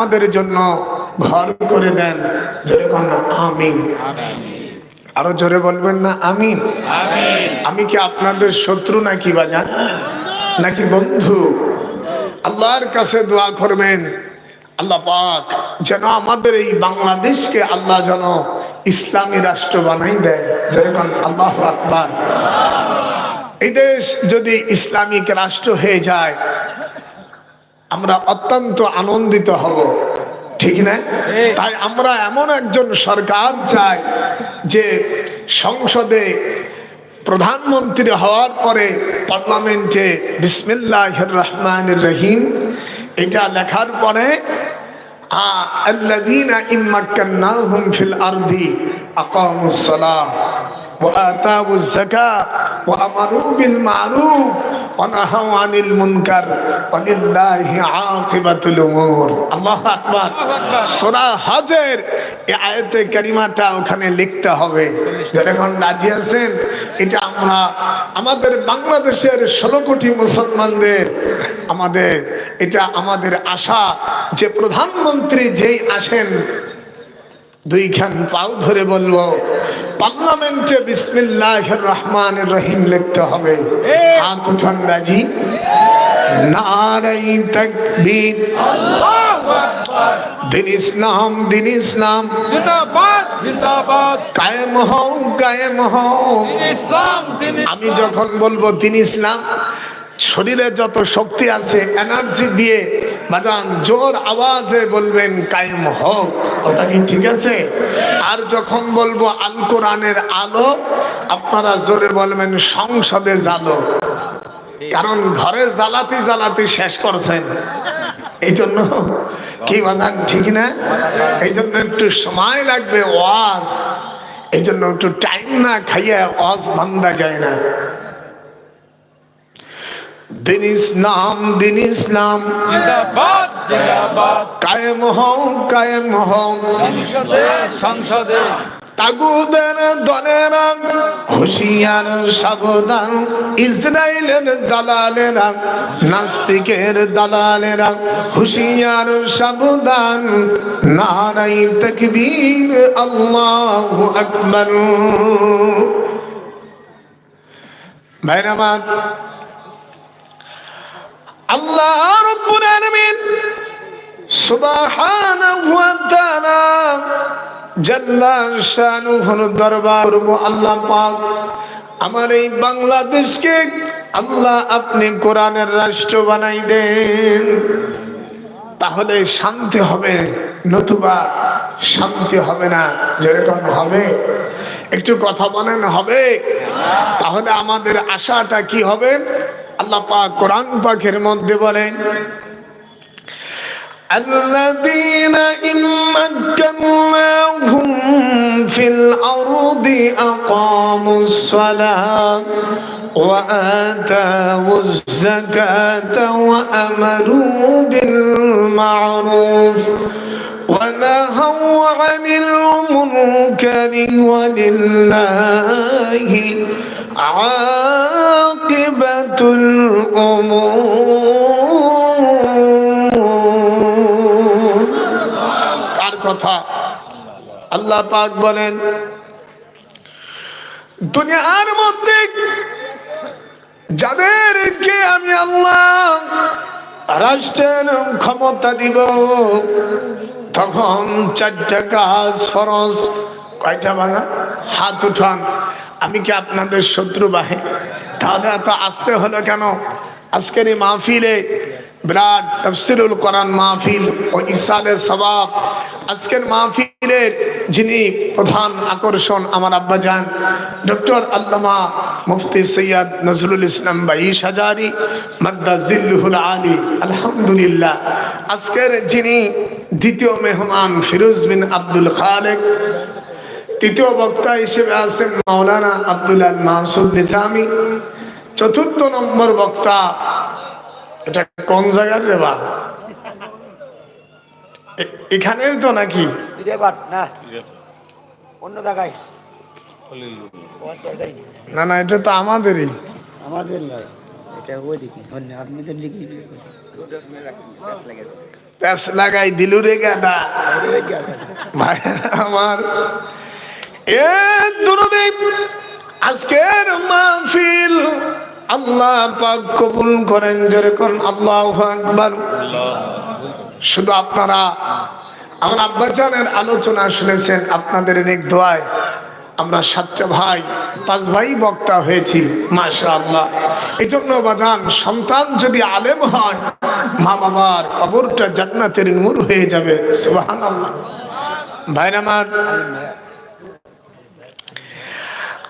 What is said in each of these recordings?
আমাদের জন্য ঘর করে দেন। যেরকম আমিন। আরও জোরে বলবেন না, আমিন। আমি কি আপনাদের শত্রু নাকি বাজান? নাকি বন্ধু? আল্লাহর কাছে দোয়া করবেন। আল্লাহ পাক যেন আমাদের এই বাংলাদেশকে আল্লাহ যেন ইসলামী রাষ্ট্র বানাই দেয়। যেরকম আল্লাহ আকবার। এই দেশ যদি ইসলামিক রাষ্ট্র হয়ে যায় আমরা অত্যন্ত আনন্দিত হব ঠিক না তাই আমরা এমন একজন সরকার চাই যে সংসদে প্রধানমন্ত্রী হওয়ার পরে পার্লামেন্টে বিসমিল্লাহ রহমান রহিম এটা লেখার পরে আ- الذين إن مكناهم في الأرض أقاموا الصلاة وآتوا الزكاة وأمروا بالمعروف ونهوا عن المنكر ولله عاقبة الأمور الله أكبر সূরা হজের এই আয়াতে কারিমাটা ওখানে লিখতে হবে যখন রাজি আছেন এটা আমরা আমাদের বাংলাদেশের ষোলো কোটি মুসলমানদের আমাদের এটা আমাদের আশা যে প্রধানমন্ত্রী যেই আসেন দুইখান পাও ধরে বলবো পার্লামেন্টে বিসমিল্লাহ রহমান রহিম লিখতে হবে। হাত উঠান রাজি। নারাই তকবীর। দিন ইসলাম দিন ইসলাম। জিন্দাবাদ জিন্দাবাদ। কায়েম হও কায়েম হও। আমি যখন বলব দিন ইসলাম শরীরে যত শক্তি আছে এনার্জি দিয়ে বাজান জোর আওয়াজে বলবেন, কায়েম হোক কথা কি ঠিক আছে? আর যখন বলব আল কোরআনের আলো, আপনারা জোরে বলবেন, সংসদে জালো কারণ ঘরে জ্বালাতে জ্বালাতে শেষ করছেন। এই জন্য কি বাজান ঠিক না? এই জন্য একটু সময় লাগবে, ওয়াজ। এই জন্য একটু টাইম না খাইয়ে ওয়াজ বান্ধা যায় না। দিন ইসলাম দিন ইসলাম। জিন্দাবাদ জিন্দাবাদ। কায়েম হও কায়েম হও। সংসদে সংসদে। তাগুদের দলেরা হুশিয়ার সাবধান ইসরায়েলের দালালেরা নাস্তিকের দালালেরা হুশিয়ার সাবধান। নারাই তকবীর আল্লাহু আকবার। ভাইরামান আল্লাহ রব্বুল দরবার পাক আমার এই বাংলাদেশকে আল্লাহ আপনি কোরআনের রাষ্ট্র বানাই দেন। তাহলে শান্তি হবে, নতুবা শান্তি হবে না, যেরকম হবে। একটু কথা বলেন, হবে? তাহলে আমাদের আশাটা কি হবে? আল্লাহ পাক কোরআন পাকের মধ্যে বলেন الذين إن مكناهم في الأرض أقاموا الصلاة وآتوا الزكاة وأمروا بالمعروف ونهوا عن المنكر ولله عاقبة الأمور কার কথা আল্লাহ পাক বলেন দুনিয়ার মধ্যে যাদেরকে আমি আল্লাহ রাষ্ট্রের ক্ষমতা দিব তখন চারটা কাজ ফরজ কয়টা বাঙা হাত উঠান আমি কি আপনাদের শত্রু বাহে? তাহলে এত আসতে হলো কেন? আজকের এই মাহফিলে বিরাট তফসিরুল কোরআন মাহফিল ও ইসালের সবাব। আজকের মাহফিলের যিনি প্রধান আকর্ষণ আমার আব্বাজান ডক্টর আল্লামা মুফতি সৈয়দ নজরুল ইসলাম বাইশ হাজারি মাদ্দাজিল্লুহুল আলী, আলহামদুলিল্লাহ। আজকের যিনি দ্বিতীয় মেহমান ফিরোজ বিন আব্দুল খালেক তৃতীয় বক্তা হিসেবে আছেন মাওলানা আব্দুল্লাহ মাসুদ নিজামি। চতুর্থ নম্বর বক্তা এটা কোন জায়গার রে বা? এখানের তো নাকি? না। অন্য জায়গায়। না না এটা তো আমাদেরই। আমাদের নয় এটা দিকে প্যাস লাগাই দিলু রে গাদা। আমার আজকের মাহফিল আল্লাহ পাক কবুল করেন যেরকম আল্লাহ আকবার। শুধু আপনারা, আমার আব্বাজানের আলোচনা শুনেছেন আপনাদের নেক দোয়ায়। আমরা সাতটা ভাই, পাঁচ ভাই বক্তা হয়েছি মাশা আল্লাহ এই জন্য বাজান, সন্তান যদি আলেম হয়, মা বাবার কবরটা জান্নাতের নূর হয়ে যাবে সুবাহান আল্লাহ ভাইরা আমার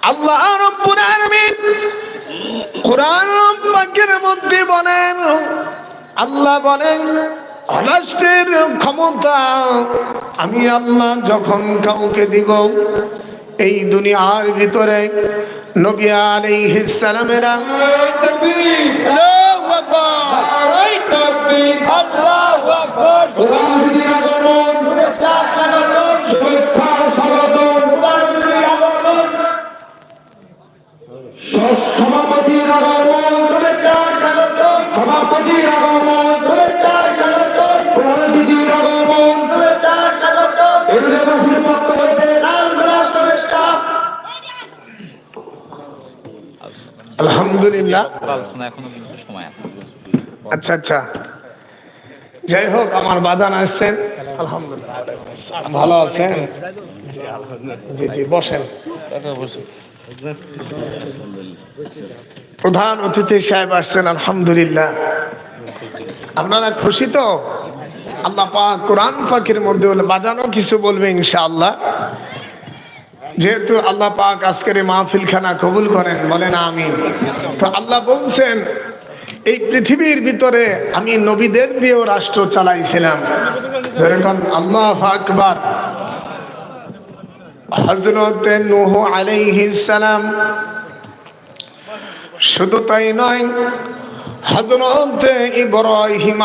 আল্লাহ রব্বুল কোরআন মধ্যে বলেন, আল্লাহ বলেন রাষ্ট্রের ক্ষমতা আমি আল্লাহ যখন কাউকে দিব, এই দুনিয়ার ভিতরে নবী আলাইহিস সালামেরা আল্লাহু আকবার। আলহামদুলিল্লাহ। আচ্ছা আচ্ছা। যাই হোক আমার বাজান আসছেন। আলহামদুলিল্লাহ। ভালো আছেন? জি, জি বসেন। প্রধান অতিথি সাহেব আসছেন আলহামদুলিল্লাহ। আপনারা খুশি তো? আল্লাহ পাক কোরআন পাকের মধ্যে বাজানো কিছু বলবে ইনশাআল্লাহ। যেহেতু আল্লাহ পাক আজকের মাহফিল খানা কবুল করেন, বলেন আমি তো আল্লাহ বলছেন, এই পৃথিবীর ভিতরে আমি নবীদের দিয়েও রাষ্ট্র চালাইছিলাম। আল্লাহ আকবার। হজরত নুহ সালাম শুধু তাই নয় হজরত ইব্রাহিম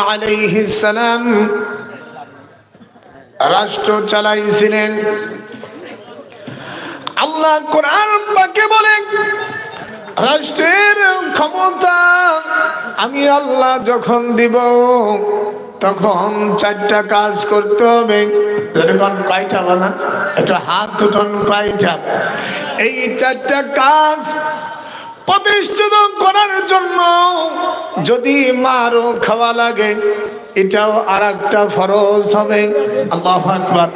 সালাম রাষ্ট্র চালাইছিলেন। আল্লাহ কোরআন পাকে বলেন রাষ্ট্রের ক্ষমতা আমি আল্লাহ যখন দিব, তখন চারটা কাজ করতে হবে। কয়টা বাধা একটা হাত উঠন কয়টা? এই চারটা কাজ প্রতিষ্ঠিত করার জন্য যদি মারও খাওয়া লাগে, এটাও আর একটা ফরজ হবে। আল্লাহ আকবার।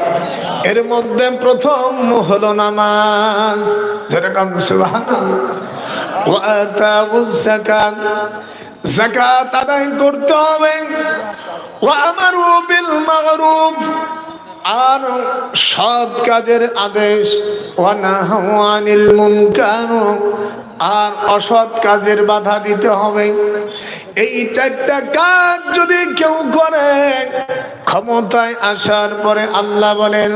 এর মধ্যে প্রথম হলো নামাজ। যেরকম যাকাত। আদায় করতে হবে। ওয়া আমারু বিল মাগরুফ আর সৎ কাজের আদেশ। ওয়ানাহু আনিল মুনকার। আর অসৎ কাজের বাধা দিতে হবে। এই চারটা কাজ যদি কেউ করে, ক্ষমতায় আসার পরে আল্লাহ বলেন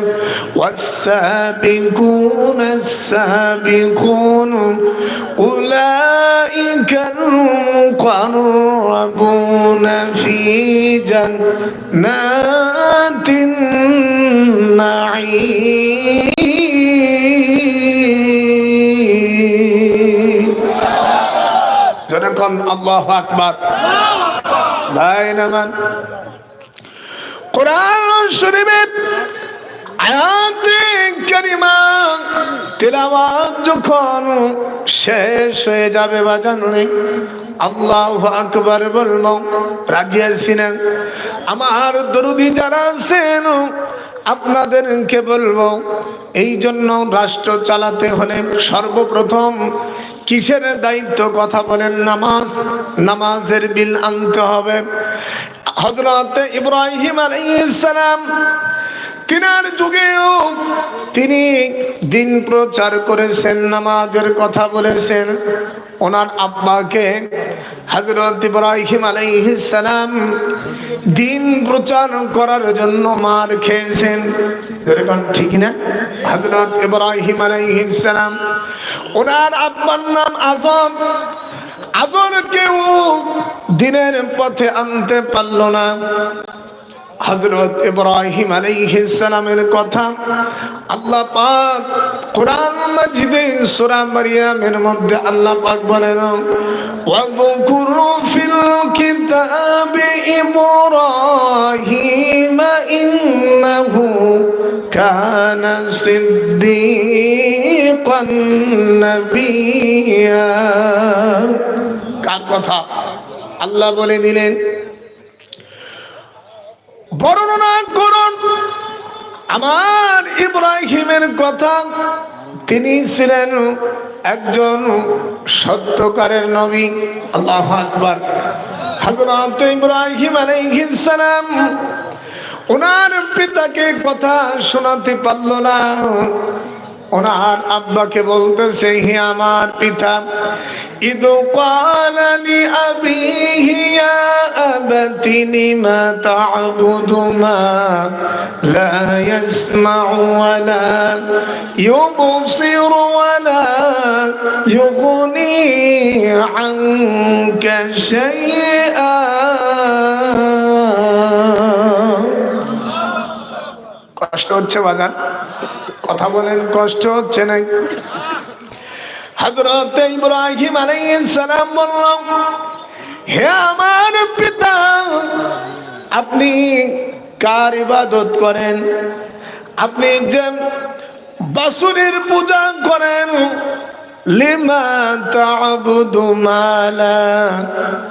ওয়াসাবিকুন সাবিকুন যখন আল্লাহ আকবার। ভাই নামান কোরআন শরীফের আয়াতে কারিমা তেলাওয়াত যখন শেষ হয়ে যাবে আল্লাহ রাজি আমার দরুদি যারা আছেন, আপনাদেরকে বলব এই জন্য রাষ্ট্র চালাতে হলে সর্বপ্রথম কিসের দায়িত্ব? কথা বলেন নামাজ। নামাজের বিল আনতে হবে। হজরত ইব্রাহিম আলাইহিস সালাম তিনার যুগেও তিনি দিন প্রচার করেছেন, নামাজের কথা বলেছেন। ওনার আব্বাকে হজরত ইব্রাহিম সালাম দিন প্রচার করার জন্য মার খেয়েছেন। এরকম ঠিক না? হজরত ইব্রাহিম সালাম, ওনার আব্বার নাম আজম। আজর কেউ দিনের পথে আনতে পারল না। হজরত ইব্রাহিম আলাইহিসসালামের কথা আল্লাহ পাক কোরআন মাজিদে সূরা মারিয়ামের মধ্যে আল্লাহ পাক বলেন, ওয়াযকুরু ফিল কিতাবি ইব্রাহিম ইন্নাহু কানা সিদ্দীকান নাবিয়্যা কার কথা? আল্লাহ বলে দিলেন বর্ণনা করুন। আমার ইব্রাহিমের কথা, তিনি ছিলেন একজন সত্যকারের নবী। আল্লাহ আকবর। হজরত ইব্রাহিম আলাইহিসালাম ওনার পিতাকে কথা শোনাতে পারল না। ওনার আব্বাকে বলতেছে, হে আমার পিতা, ইদু কালালি আবিহি ইয়া আবাতি লিমা তা'বুদু মা লা ইয়াসমা'ু ওয়া লা ইউবসিরু ওয়া লা ইউগনি আনকা শাইআ. কষ্ট হচ্ছে বাজান। কথা বলেন, কষ্ট হচ্ছে না হজরত ইব্রাহিম আলাইসালাম সালাম বললাম হে আমার পিতা, আপনি কার ইবাদত করেন? আপনি যে বাসুরের পূজা করেন লা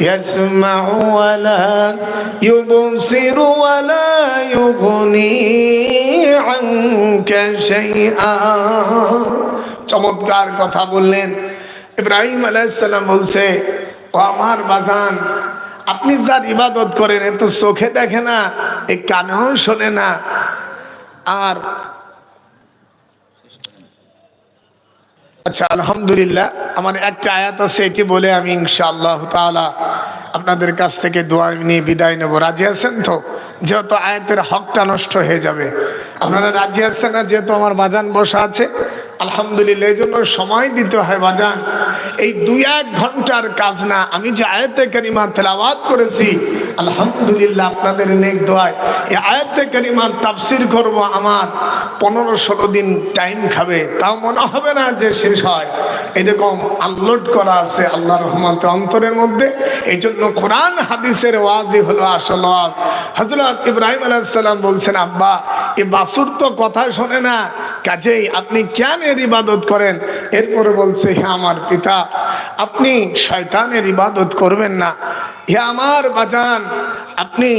ইয়াসমা'ু ওয়া লা ইউবসিরু ওয়া লা ইউগনি আনকা শাইআ। চমৎকার কথা বললেন। ইব্রাহিম আলাইহিস সালাম বলছে, ও আমার বাজান, আপনি যার ইবাদত করেন, এ তো চোখে দেখে না, এ কানেও শোনে না। আর আচ্ছা আলহামদুলিল্লাহ। আমার একটা আয়াত আছে, এটি বলে আমি ইনশাআল্লাহ তাআলা আপনাদের কাছ থেকে দোয়া নিয়ে বিদায় নেব। রাজি আছেন তো? যেহেতু আয়াতের হকটা নষ্ট হয়ে যাবে। আপনারা রাজি আছেন না? যেহেতু আমার বাজান বসা আছে, আলহামদুলিল্লাহ, এই জন্য সময় দিতে হয় বাজান। এই দুই এক ঘণ্টার কাজ না। আমি যে আয়াতে কারিমা তেলাওয়াত করেছি আলহামদুলিল্লাহ, আপনাদের নেক দোয়ায়। এই আয়াতে কারিমা তাফসির করব আমার। পনেরো ষোলো দিন টাইম খাবে, তাও মনে হবে না যে শেষ হয়। এরকম আনলোড করা আছে আল্লাহ অন্তরের মধ্যে। এই জন্য কোরআন হাদিসের ওয়াজই হলো আসল ওয়াজ। হজরত ইব্রাহিম আলাইসাল্লাম বলছেন, আব্বা এ বাসুর তো কথা শোনে না। কাজেই আপনি কেন এর ইবাদত করেন? এরপরে বলছে, হে আমার পিতা, আপনি শয়তানের ইবাদত করবেন না। হে আমার বাজান আপনি,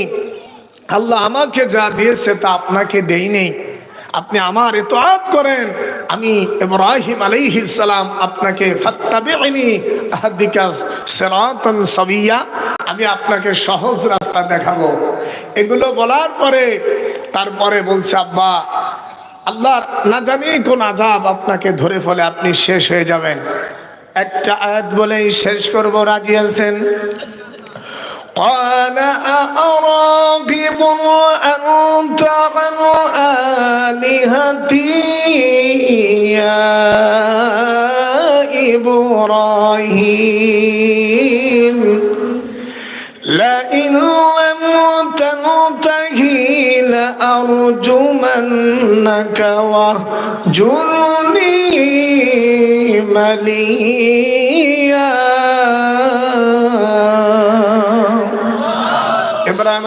আল্লাহ আমাকে যা দিয়েছে তা আপনাকে দেই নেই। আপনি আমার এতআত করেন, আমি ইব্রাহিম আলাইহিস সালাম আপনাকে আমি আপনাকে সহজ রাস্তা দেখাবো। এগুলো বলার পরে, তারপরে বলছে, আব্বা আল্লাহর না জানি কোন আজাব আপনাকে ধরে ফলে আপনি শেষ হয়ে যাবেন। একটা আয়াত বলেই শেষ করব, রাজি আছেন? قال أأراغب أنت عن آلهتي يا إبراهيم؟ لئن لم تنته لأرجمنك واهجرني مليا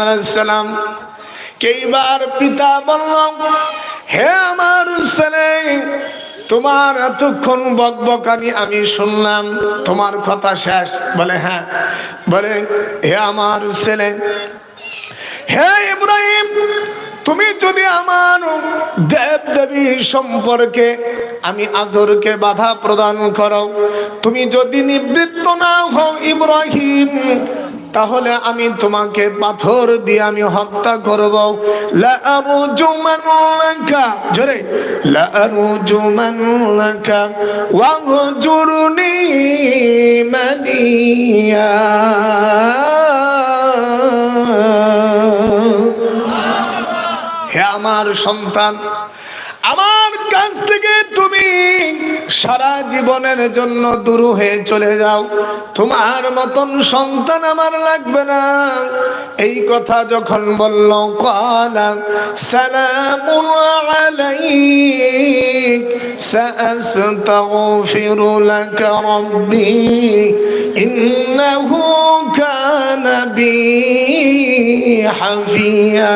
আলাইসালাম কেইবার পিতা বলল, হে আমার ছেলে, তোমার এতক্ষণ বকবকানি আমি শুনলাম, তোমার কথা শেষ। বলে হ্যাঁ। বলে, হে আমার ছেলে, হে ইব্রাহিম, তুমি যদি আমার দেব দেবী সম্পর্কে আমি আজরকে বাধা প্রদান করো, তুমি যদি নিবৃত্ত না হও ইব্রাহিম তাহলে আমি তোমাকে পাথর দিয়ে আমি হত্যা করব। জোরে। মানিয়া। হে আমার সন্তান, আমার কাছ থেকে তুমি সারা জীবনের জন্য দূর হয়ে চলে যাও। তোমার মতন সন্তান আমার লাগবে না। এই কথা যখন বলল, কালা কানা বি হাফিয়া।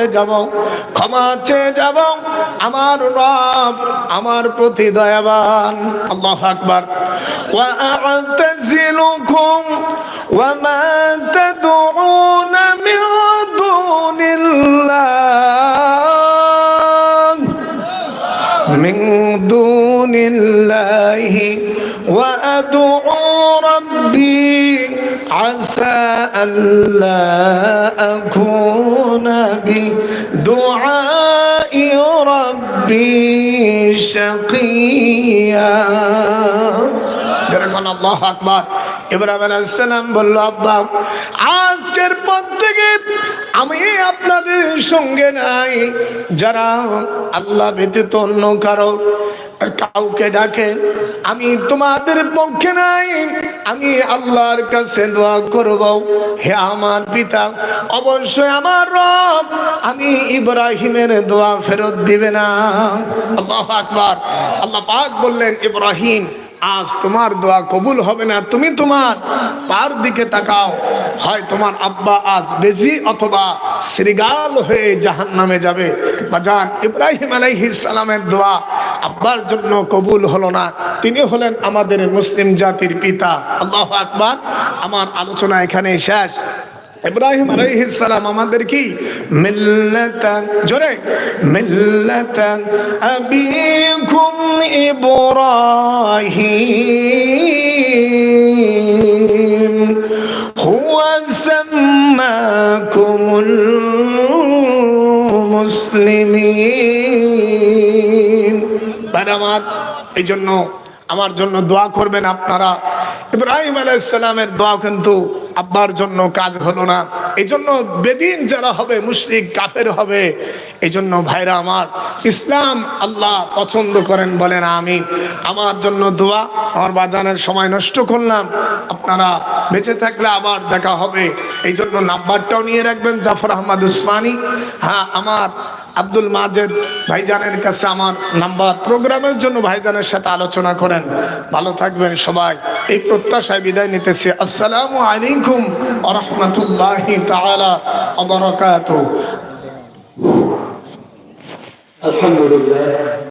করে যাব ক্ষমা চেয়ে যাব আমার রব আমার প্রতি দয়াবান আল্লাহ আকবার وأعتزلكم وما تدعون من دون الله من دون الله وأدعو ربي عسى ألا أكون بدعاء ربي شقيا যেরকম আল্লাহ আকবার ইব্রাহিম আলাইসালাম বলল আব্বা আজকের পর থেকে আমি আপনাদের সঙ্গে নাই। যারা আল্লাহ ব্যতীত অন্য কারও কাউকে ডাকে, আমি তোমাদের পক্ষে নাই। আমি আল্লাহর কাছে দোয়া করব। হে আমার পিতা, অবশ্যই আমার রব, আমি ইব্রাহিমের দোয়া ফেরত দিবে না। আল্লাহ আকবার। আল্লাহ পাক বললেন, ইব্রাহিম আজ তোমার দোয়া কবুল হবে না, তুমি তোমার পার দিকে তাকাও। হয় তোমার আব্বা আজ বেজি অথবা শ্রীগাল হয়ে জাহান নামে যাবে। বা যান ইব্রাহিম সালামের দোয়া আব্বার জন্য কবুল হলো না। তিনি হলেন আমাদের মুসলিম জাতির পিতা। আল্লাহ আকবার। আমার আলোচনা এখানে শেষ। ইব্রাহিম আলাইহিস সালাম আমাদের কি? মিল্লাতান, জোরে। মিল্লাতান আবিকুম ইব্রাহিম, হুয়া সাম্মাকুমুল মুসলিমিন। আমার এই জন্য আমার জন্য দোয়া করবেন আপনারা। ইব্রাহিম আলাইসালামের দোয়া কিন্তু আব্বার জন্য কাজ হলো না। এই জন্য বেদিন যারা হবে, মুশরিক কাফের হবে এই জন্য ভাইরা আমার, ইসলাম আল্লাহ পছন্দ করেন বলেন আমি আমার জন্য দোয়া, আমার বাজানের সময় নষ্ট করলাম, আপনারা বেঁচে থাকলে আবার দেখা হবে। এই জন্য নাম্বারটাও নিয়ে রাখবেন, জাফর আহমদ উসমানী। হ্যাঁ আমার আব্দুল মাজেদ ভাইজানের কাছে আমার নাম্বার। প্রোগ্রামের জন্য ভাইজানের সাথে আলোচনা করেন। ভালো থাকবেন সবাই। এই প্রত্যাশায় বিদায় নিতেছি। আসসালামু আলাইকুম। আরহামতুল্লাহি তাআলা ওয়া বারাকাতুহু আলহামদুলিল্লাহ